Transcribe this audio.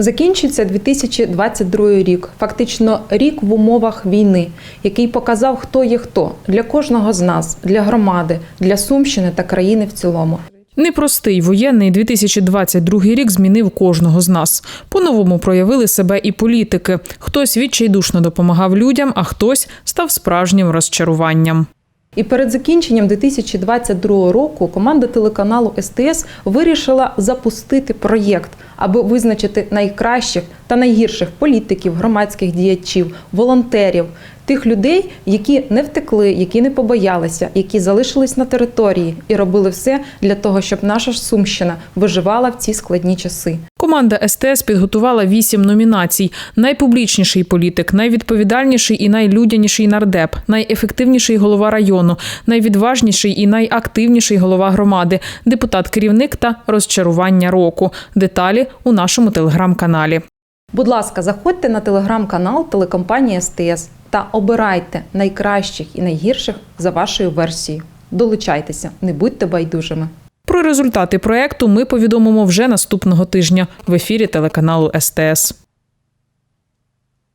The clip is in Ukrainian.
Закінчиться 2022 рік, фактично рік в умовах війни, який показав, хто є хто для кожного з нас, для громади, для Сумщини та країни в цілому. Непростий воєнний 2022 рік змінив кожного з нас. По-новому проявили себе і політики. Хтось відчайдушно допомагав людям, а хтось став справжнім розчаруванням. І перед закінченням 2022 року команда телеканалу СТС вирішила запустити проєкт, аби визначити найкращих та найгірших політиків, громадських діячів, волонтерів, тих людей, які не втекли, які не побоялися, які залишились на території і робили все для того, щоб наша Сумщина виживала в ці складні часи. Команда СТС підготувала вісім номінацій: найпублічніший політик, найвідповідальніший і найлюдяніший нардеп, найефективніший голова району, найвідважніший і найактивніший голова громади, депутат-керівник та розчарування року. Деталі у нашому телеграм-каналі. Будь ласка, заходьте на телеграм-канал телекомпанії СТС та обирайте найкращих і найгірших за вашою версією. Долучайтеся, не будьте байдужими. Про результати проекту ми повідомимо вже наступного тижня в ефірі телеканалу СТС.